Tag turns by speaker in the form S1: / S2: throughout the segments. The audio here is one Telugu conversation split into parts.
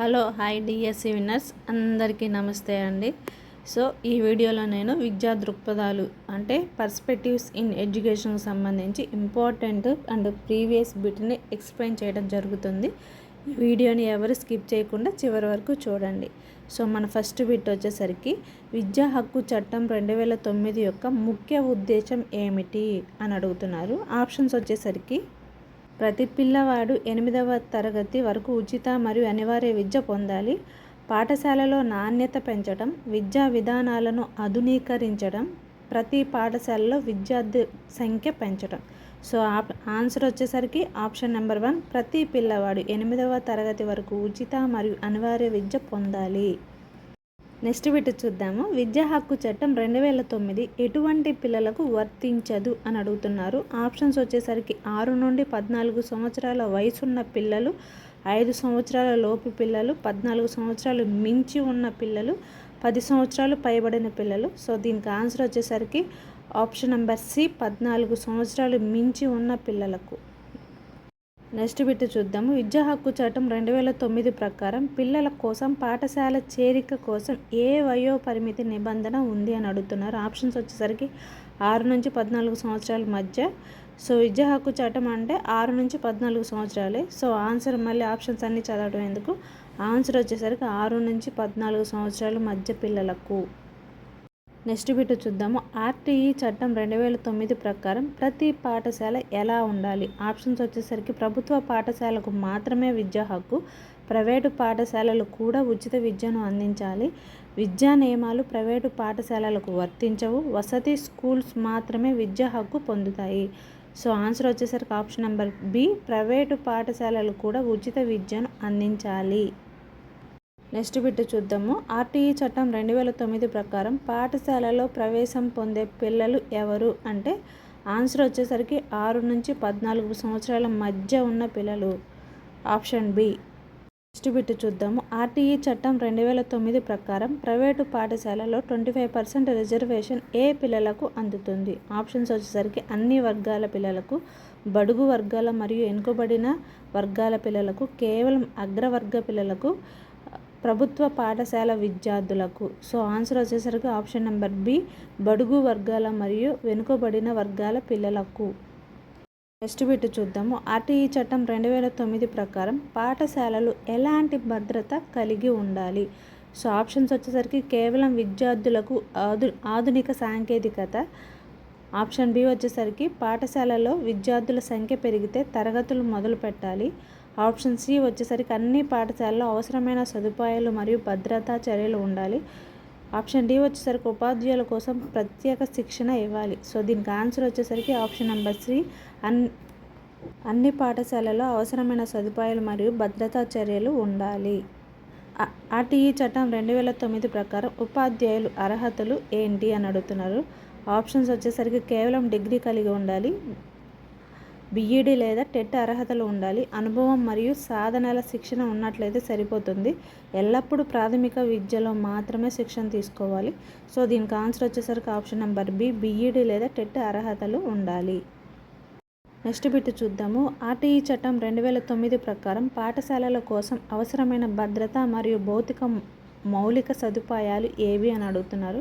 S1: Hello hi DSC winners. అందరికీ నమస్తే అండి. సో ఈ వీడియోలో నేను విద్యా దృక్పథాలు అంటే పర్స్పెక్టివ్స్ ఇన్ ఎడ్యుకేషన్కి సంబంధించి ఇంపార్టెంట్ అండ్ ప్రీవియస్ బిట్ని ఎక్స్ప్లెయిన్ చేయడం జరుగుతుంది. ఈ వీడియోని ఎవరు స్కిప్ చేయకుండా చివరి వరకు చూడండి. సో మన ఫస్ట్ బిట్ వచ్చేసరికి విద్యా హక్కు చట్టం రెండు వేల తొమ్మిది యొక్క ముఖ్య ఉద్దేశం ఏమిటి అని అడుగుతున్నారు. ఆప్షన్స్ వచ్చేసరికి ప్రతి పిల్లవాడు ఎనిమిదవ తరగతి వరకు ఉచిత మరియు అనివార్య విద్య పొందాలి. పాఠశాలలో నాణ్యత పెంచడం విద్యా విధానాలను ఆధునీకరించడం ప్రతి పాఠశాలలో విద్యార్థి సంఖ్య పెంచడం సో ఆప్ ఆన్సర్ వచ్చేసరికి ఆప్షన్ నెంబర్ వన్ ప్రతి పిల్లవాడు ఎనిమిదవ తరగతి వరకు ఉచిత మరియు అనివార్య విద్య పొందాలి. నెక్స్ట్ బిట్ చూద్దాము. విద్యా హక్కు చట్టం రెండు వేల తొమ్మిది ఎటువంటి పిల్లలకు వర్తించదు అని అడుగుతున్నారు. ఆప్షన్స్ వచ్చేసరికి ఆరు నుండి పద్నాలుగు సంవత్సరాల వయసున్న పిల్లలు ఐదు సంవత్సరాల లోపు పిల్లలు పద్నాలుగు సంవత్సరాలు మించి ఉన్న పిల్లలు పది సంవత్సరాలు పైబడిన పిల్లలు. సో దీనికి ఆన్సర్ వచ్చేసరికి ఆప్షన్ నెంబర్ సి పద్నాలుగు సంవత్సరాలు మించి ఉన్న పిల్లలకు. నెక్స్ట్ బిట్ చూద్దాము. విద్యా హక్కు చట్టం రెండు వేల తొమ్మిది ప్రకారం పిల్లల కోసం పాఠశాల చేరిక కోసం ఏ వయో పరిమితి నిబంధన ఉంది అని అడుగుతున్నారు. ఆప్షన్స్ వచ్చేసరికి ఆరు నుంచి పద్నాలుగు సంవత్సరాల మధ్య. సో విద్యా హక్కు చట్టం అంటే ఆరు నుంచి పద్నాలుగు సంవత్సరాలే. సో ఆన్సర్ మళ్ళీ ఆప్షన్స్ అన్నీ చదవడం ఎందుకు? ఆన్సర్ వచ్చేసరికి ఆరు నుంచి పద్నాలుగు సంవత్సరాల మధ్య పిల్లలకు. నెక్స్ట్ బిట్ చూద్దాము. ఆర్టీఈ చట్టం రెండు వేల తొమ్మిది ప్రకారం ప్రతి పాఠశాల ఎలా ఉండాలి? ఆప్షన్స్ వచ్చేసరికి ప్రభుత్వ పాఠశాలకు మాత్రమే విద్యా హక్కు ప్రైవేటు పాఠశాలలు కూడా ఉచిత విద్యను అందించాలి. విద్యా నియమాలు ప్రైవేటు పాఠశాలలకు వర్తించవు. వసతి స్కూల్స్ మాత్రమే విద్యా హక్కు పొందుతాయి. సో ఆన్సర్ వచ్చేసరికి ఆప్షన్ నెంబర్ బి ప్రైవేటు పాఠశాలలు కూడా ఉచిత విద్యను అందించాలి. నెక్స్ట్ బిట్ చూద్దాము. ఆర్టీఈ చట్టం రెండు వేల తొమ్మిది ప్రకారం పాఠశాలలో ప్రవేశం పొందే పిల్లలు ఎవరు? అంటే ఆన్సర్ వచ్చేసరికి ఆరు నుంచి పద్నాలుగు సంవత్సరాల మధ్య ఉన్న పిల్లలు. Option B. నెక్స్ట్ బిట్ చూద్దాము. ఆర్టీఈ చట్టం రెండు వేల తొమ్మిది ప్రకారం ప్రైవేటు పాఠశాలలో ట్వంటీ ఫైవ్ పర్సెంట్ రిజర్వేషన్ ఏ పిల్లలకు అందుతుంది? ఆప్షన్స్ వచ్చేసరికి అన్ని వర్గాల పిల్లలకు బడుగు వర్గాల మరియు వెనుకబడిన వర్గాల పిల్లలకు కేవలం అగ్రవర్గ పిల్లలకు ప్రభుత్వ పాఠశాల విద్యార్థులకు. సో ఆన్సర్ వచ్చేసరికి ఆప్షన్ నెంబర్ బి బడుగు వర్గాల మరియు వెనుకబడిన వర్గాల పిల్లలకు. నెక్స్ట్ బిట్ చూద్దాము. ఆర్టీఈ చట్టం రెండు వేల తొమ్మిది ప్రకారం పాఠశాలలు ఎలాంటి భద్రత కలిగి ఉండాలి? సో ఆప్షన్స్ వచ్చేసరికి కేవలం విద్యార్థులకు ఆధు ఆధునిక సాంకేతికత. ఆప్షన్ బి వచ్చేసరికి పాఠశాలలో విద్యార్థుల సంఖ్య పెరిగితే తరగతులు మొదలు పెట్టాలి ఆప్షన్ సి వచ్చేసరికి అన్ని పాఠశాలలో అవసరమైన సదుపాయాలు మరియు భద్రతా చర్యలు ఉండాలి. ఆప్షన్ డి వచ్చేసరికి ఉపాధ్యాయుల కోసం ప్రత్యేక శిక్షణ ఇవ్వాలి. సో దీనికి ఆన్సర్ వచ్చేసరికి ఆప్షన్ నెంబర్ సి. అన్ అన్ని పాఠశాలలో అవసరమైన సదుపాయాలు మరియు భద్రతా చర్యలు ఉండాలి. ఆర్టీఈ చట్టం రెండు వేల తొమ్మిది ప్రకారం ఉపాధ్యాయులు అర్హతలు ఏంటి అని అడుగుతున్నారు. ఆప్షన్స్ వచ్చేసరికి కేవలం డిగ్రీ కలిగి ఉండాలి. బీఈడీ లేదా టెట్ అర్హతలు ఉండాలి. అనుభవం మరియు సాధనాల శిక్షణ ఉన్నట్లయితే సరిపోతుంది. ఎల్లప్పుడూ ప్రాథమిక విద్యలో మాత్రమే శిక్షణ తీసుకోవాలి. సో దీనికి ఆన్సర్ వచ్చేసరికి ఆప్షన్ నెంబర్ బి బీఈడీ లేదా టెట్ అర్హతలు ఉండాలి. నెక్స్ట్ బిట్ చూద్దాము. ఆర్టీఈ చట్టం రెండు వేల తొమ్మిది ప్రకారం పాఠశాలల కోసం అవసరమైన భద్రత మరియు భౌతిక మౌలిక సదుపాయాలు ఏవి అని అడుగుతున్నారు.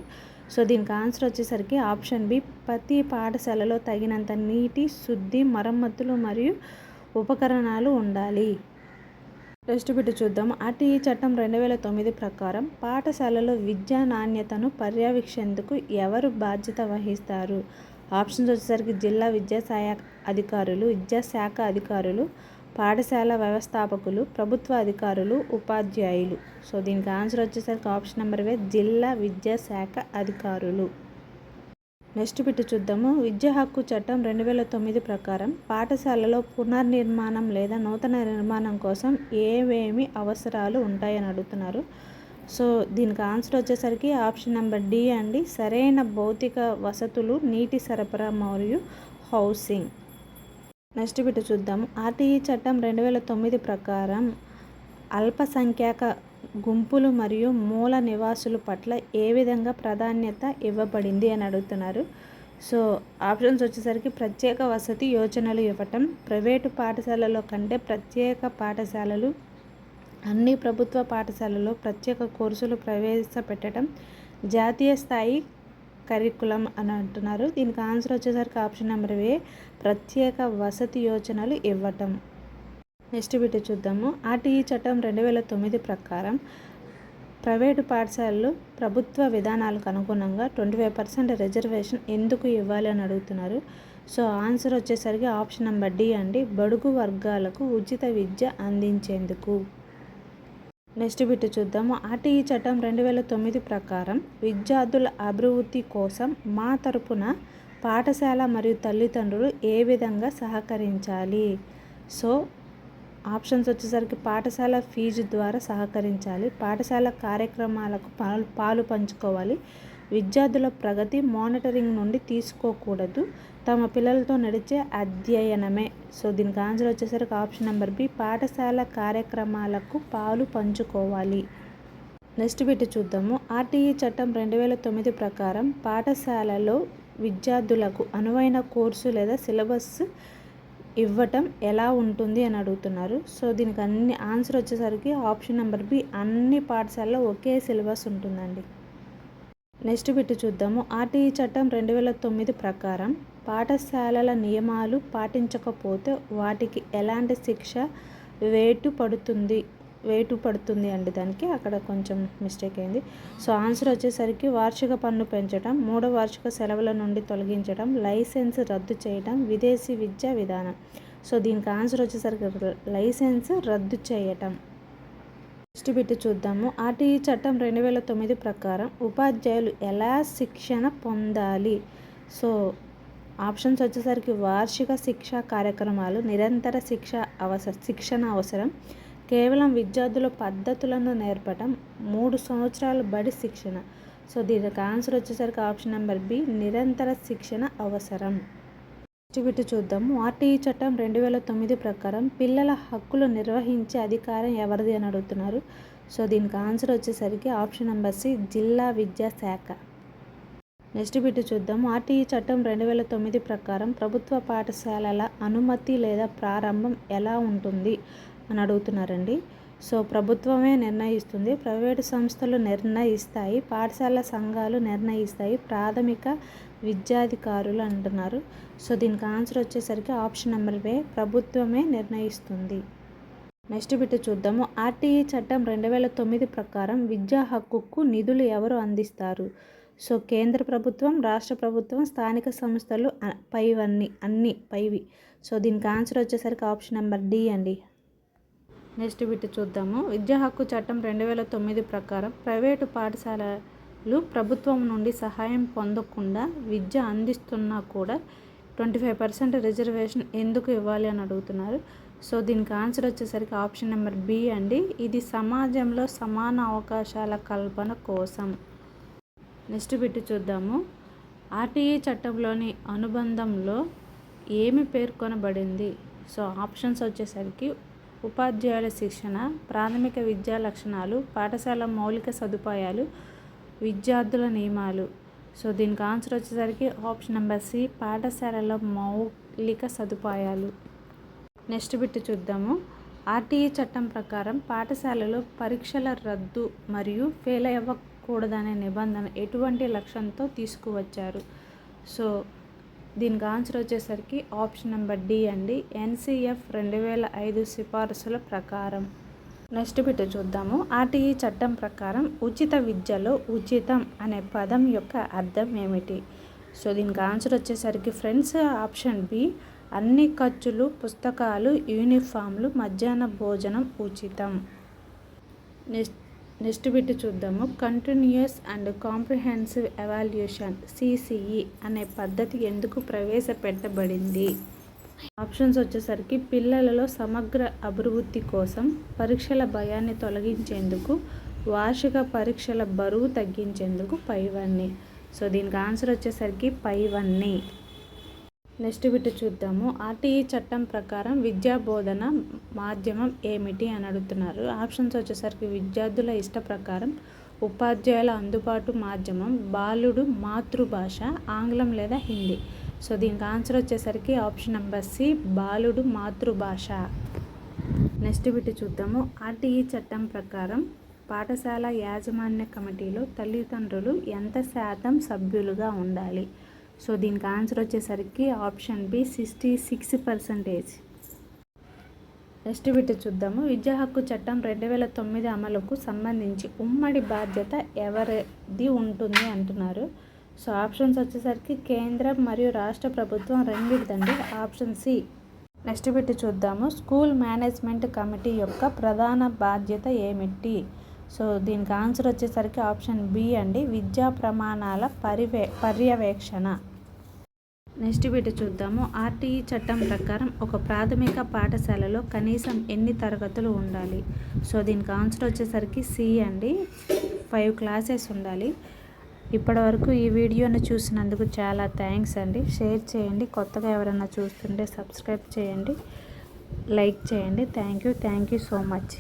S1: సో దీనికి ఆన్సర్ వచ్చేసరికి ఆప్షన్ బి ప్రతి పాఠశాలలో తగినంత నీటి శుద్ధి మరమ్మతులు మరియు ఉపకరణాలు ఉండాలి. టెస్ట్ పెట్టి చూద్దాం. ఆర్టీఈ చట్టం రెండు వేల తొమ్మిది ప్రకారం పాఠశాలలో విద్యా నాణ్యతను పర్యవేక్షేందుకు ఎవరు బాధ్యత వహిస్తారు? ఆప్షన్స్ వచ్చేసరికి జిల్లా విద్యాశాఖ అధికారులు విద్యాశాఖ అధికారులు పాఠశాల వ్యవస్థాపకులు ప్రభుత్వ అధికారులు ఉపాధ్యాయులు. సో దీనికి ఆన్సర్ వచ్చేసరికి ఆప్షన్ నెంబర్ వే జిల్లా విద్యాశాఖ అధికారులు. నెక్స్ట్ బిట్ చూద్దాము. విద్యా హక్కు చట్టం రెండు వేల తొమ్మిది ప్రకారం పాఠశాలలో పునర్నిర్మాణం లేదా నూతన నిర్మాణం కోసం ఏమేమి అవసరాలు ఉంటాయని అడుగుతున్నారు. సో దీనికి ఆన్సర్ వచ్చేసరికి ఆప్షన్ నెంబర్ డి అండి. సరైన భౌతిక వసతులు నీటి సరఫరా మరియు హౌసింగ్. నెక్స్ట్ బిట్ చూద్దాం. ఆర్టీఈ చట్టం రెండు వేల తొమ్మిది ప్రకారం అల్పసంఖ్యాక గుంపులు మరియు మూల నివాసుల పట్ల ఏ విధంగా ప్రాధాన్యత ఇవ్వబడింది అని అడుగుతున్నారు. సో ఆప్షన్స్ వచ్చేసరికి ప్రత్యేక వసతి యోజనలు ఇవ్వటం ప్రైవేటు పాఠశాలలో కంటే ప్రత్యేక పాఠశాలలు అన్ని ప్రభుత్వ పాఠశాలలో ప్రత్యేక కోర్సులు ప్రవేశపెట్టడం జాతీయ స్థాయి కరికులం అని అంటున్నారు. దీనికి ఆన్సర్ వచ్చేసరికి ఆప్షన్ నెంబర్ వే ప్రత్యేక వసతి యోజనలు ఇవ్వటం. నెక్స్ట్ బిట్ చూద్దాము. ఆర్టీఈ చట్టం రెండు వేల తొమ్మిది ప్రకారం ప్రైవేటు పాఠశాలలు ప్రభుత్వ విధానాలకు అనుగుణంగా ట్వంటీ ఫైవ్ పర్సెంట్ రిజర్వేషన్ ఎందుకు ఇవ్వాలి అని అడుగుతున్నారు. సో ఆన్సర్ వచ్చేసరికి ఆప్షన్ నెంబర్ డి అండి. బడుగు వర్గాలకు ఉచిత విద్య అందించేందుకు. నెక్స్ట్ బిట్ చూద్దాము. ఆర్టీఈ చట్టం రెండు వేల తొమ్మిది ప్రకారం విద్యార్థుల అభివృద్ధి కోసం మా తరపున పాఠశాల మరియు తల్లిదండ్రులు ఏ విధంగా సహకరించాలి? సో ఆప్షన్స్ వచ్చేసరికి పాఠశాల ఫీజు ద్వారా సహకరించాలి. పాఠశాల కార్యక్రమాలకు పాలు పాలు పంచుకోవాలి. విద్యార్థుల ప్రగతి మానిటరింగ్ నుండి తీసుకోకూడదు. తమ పిల్లలతో నడిచే అధ్యయనమే. సో దీనికి ఆన్సర్ వచ్చేసరికి ఆప్షన్ నెంబర్ బి పాఠశాల కార్యక్రమాలకు పాలు పంచుకోవాలి. నెక్స్ట్ పెట్టి చూద్దాము. ఆర్టీఈ చట్టం రెండు వేల తొమ్మిది ప్రకారం పాఠశాలలో విద్యార్థులకు అనువైన కోర్సు లేదా సిలబస్ ఇవ్వటం ఎలా ఉంటుంది అని అడుగుతున్నారు. సో దీనికి అన్ని ఆన్సర్ వచ్చేసరికి ఆప్షన్ నెంబర్ బి అన్ని పాఠశాలలో ఒకే సిలబస్ ఉంటుందండి. నెక్స్ట్ బిట్ చూద్దాము. ఆర్టీఈ చట్టం రెండు వేల తొమ్మిది ప్రకారం పాఠశాలల నియమాలు పాటించకపోతే వాటికి ఎలాంటి శిక్ష వేటు పడుతుంది వేటు పడుతుంది అండి దానికి. అక్కడ కొంచెం మిస్టేక్ అయింది. సో ఆన్సర్ వచ్చేసరికి వార్షిక పన్ను పెంచడం మూడో వార్షిక సెలవుల నుండి తొలగించడం లైసెన్స్ రద్దు చేయడం విదేశీ విద్యా విధానం. సో దీనికి ఆన్సర్ వచ్చేసరికి లైసెన్స్ రద్దు చేయటం. నెక్స్ట్ బిట్ చూద్దాము. ఆర్టీఈ చట్టం రెండు వేల తొమ్మిది ప్రకారం ఉపాధ్యాయులు ఎలా శిక్షణ పొందాలి? సో ఆప్షన్స్ వచ్చేసరికి వార్షిక శిక్షా కార్యక్రమాలు నిరంతర శిక్ష అవసర శిక్షణ అవసరం కేవలం విద్యార్థుల పద్ధతులను నేర్పటం మూడు సంవత్సరాలు బడి శిక్షణ. సో దీనికి ఆన్సర్ వచ్చేసరికి ఆప్షన్ నెంబర్ బి నిరంతర శిక్షణ అవసరం. బిట్టు చూద్దాము. ఆర్టీఈ చట్టం రెండు వేల తొమ్మిది ప్రకారం పిల్లల హక్కులు నిర్వహించే అధికారం ఎవరిది అని అడుగుతున్నారు. సో దీనికి ఆన్సర్ వచ్చేసరికి ఆప్షన్ నెంబర్ సి జిల్లా విద్యాశాఖ. నెక్స్ట్ బిట్ చూద్దాం ఆర్టీఈ చట్టం రెండు వేల తొమ్మిది ప్రకారం ప్రభుత్వ పాఠశాలల అనుమతి లేదా ప్రారంభం ఎలా ఉంటుంది అని అడుగుతున్నారండి. సో ప్రభుత్వమే నిర్ణయిస్తుంది. ప్రైవేటు సంస్థలు నిర్ణయిస్తాయి. పాఠశాల సంఘాలు నిర్ణయిస్తాయి. ప్రాథమిక విద్యాధికారులు అంటున్నారు. సో దీనికి ఆన్సర్ వచ్చేసరికి ఆప్షన్ నెంబర్ వే ప్రభుత్వమే నిర్ణయిస్తుంది. నెక్స్ట్ బిట్ చూద్దాము. ఆర్టీఈ చట్టం రెండు వేల తొమ్మిది ప్రకారం విద్యా హక్కుకు నిధులు ఎవరు అందిస్తారు? సో కేంద్ర ప్రభుత్వం రాష్ట్ర ప్రభుత్వం స్థానిక సంస్థలు పైవన్నీ అన్ని పైవి. సో దీనికి ఆన్సర్ వచ్చేసరికి ఆప్షన్ నెంబర్ డి అండి. నెక్స్ట్ బిట్ చూద్దాము. విద్యా హక్కు చట్టం రెండు వేల తొమ్మిది ప్రకారం ప్రైవేటు పాఠశాలలు ప్రభుత్వం నుండి సహాయం పొందకుండా విద్య అందిస్తున్నా కూడా ట్వంటీ ఫైవ్ పర్సెంట్ రిజర్వేషన్ ఎందుకు ఇవ్వాలి అని అడుగుతున్నారు. సో దీనికి ఆన్సర్ వచ్చేసరికి ఆప్షన్ నెంబర్ బి అండి. ఇది సమాజంలో సమాన అవకాశాల కల్పన కోసం. నెక్స్ట్ బిట్ చూద్దాము. ఆర్టీఈ చట్టంలోని అనుబంధంలో ఏమి పేర్కొనబడింది? సో ఆప్షన్స్ వచ్చేసరికి ఉపాధ్యాయుల శిక్షణ ప్రాథమిక విద్యా లక్షణాలు పాఠశాల మౌలిక సదుపాయాలు విద్యార్థుల నియమాలు. సో దీనికి ఆన్సర్ వచ్చేసరికి ఆప్షన్ నెంబర్ సి పాఠశాలలో మౌలిక సదుపాయాలు. నెక్స్ట్ బిట్ చూద్దాము. ఆర్టీఈ చట్టం ప్రకారం పాఠశాలలో పరీక్షల రద్దు మరియు ఫెయిల్ అవ్వకూడదనే నిబంధన ఎటువంటి లక్ష్యంతో తీసుకువచ్చారు? సో దీనికి ఆన్సర్ వచ్చేసరికి ఆప్షన్ నెంబర్ డి అండి. ఎన్సిఎఫ్ రెండు వేల ఐదు సిఫారసుల ప్రకారం. నెక్స్ట్ బిట్ చూద్దాము. ఆర్టీఈ చట్టం ప్రకారం ఉచిత విద్యలో ఉచితం అనే పదం యొక్క అర్థం ఏమిటి? సో దీనికి ఆన్సర్ వచ్చేసరికి ఫ్రెండ్స్ ఆప్షన్ బి అన్ని ఖర్చులు పుస్తకాలు యూనిఫామ్లు మధ్యాహ్న భోజనం ఉచితం. నెక్స్ట్ నెక్స్ట్ బిట్ చూద్దాము. Continuous and comprehensive evaluation CCE అనే పద్ధతి ఎందుకు ప్రవేశపెట్టబడింది? ఆప్షన్స్ వచ్చేసరికి పిల్లలలో సమగ్ర అభివృద్ధి కోసం పరీక్షల భయాన్ని తొలగించేందుకు వార్షిక పరీక్షల బరువు తగ్గించేందుకు పైవన్నీ. సో దీనికి ఆన్సర్ వచ్చేసరికి పైవన్నీ. నెక్స్ట్ బిట్ చూద్దాము. ఆర్టీఈ చట్టం ప్రకారం విద్యా బోధన మాధ్యమం ఏమిటి అని అడుగుతున్నారు. ఆప్షన్స్ వచ్చేసరికి విద్యార్థుల ఇష్ట ప్రకారం ఉపాధ్యాయుల అందుబాటు మాధ్యమం బాలుడు మాతృభాష ఆంగ్లం లేదా హిందీ. సో దీనికి ఆన్సర్ వచ్చేసరికి ఆప్షన్ నెంబర్ సి బాలుడు మాతృభాష. నెక్స్ట్ బిట్ చూద్దాము. ఆర్టీఈ చట్టం ప్రకారం పాఠశాల యాజమాన్య కమిటీలో తల్లిదండ్రులు ఎంత శాతం సభ్యులుగా ఉండాలి? సో దీనికి ఆన్సర్ వచ్చేసరికి option B sixty six percentage. Next bit చూద్దాము. విద్యా హక్కు చట్టం రెండు వేల తొమ్మిది అమలుకు సంబంధించి ఉమ్మడి బాధ్యత ఎవరిది ఉంటుంది అంటున్నారు. సో ఆప్షన్స్ వచ్చేసరికి కేంద్రం మరియు రాష్ట్ర ప్రభుత్వం రెండిటిదండి. Option C. నెక్స్ట్ బిట్ చూద్దాము. స్కూల్ మేనేజ్మెంట్ కమిటీ యొక్క ప్రధాన బాధ్యత ఏమిటి? సో దీనికి ఆన్సర్ వచ్చేసరికి ఆప్షన్ బి అండి విద్యా ప్రమాణాల పరివే పర్యవేక్షణ. నెక్స్ట్ బిట్ చూద్దాము. ఆర్టీఈ చట్టం ప్రకారం ఒక ప్రాథమిక పాఠశాలలో కనీసం ఎన్ని తరగతులు ఉండాలి? సో దీనికి ఆన్సర్ వచ్చేసరికి సి అండి. ఫైవ్ క్లాసెస్ ఉండాలి. ఇప్పటివరకు ఈ వీడియోని చూసినందుకు చాలా థ్యాంక్స్ అండి. షేర్ చేయండి. కొత్తగా ఎవరైనా చూస్తుంటే సబ్స్క్రైబ్ చేయండి. లైక్ చేయండి. Thank you. Thank you so much.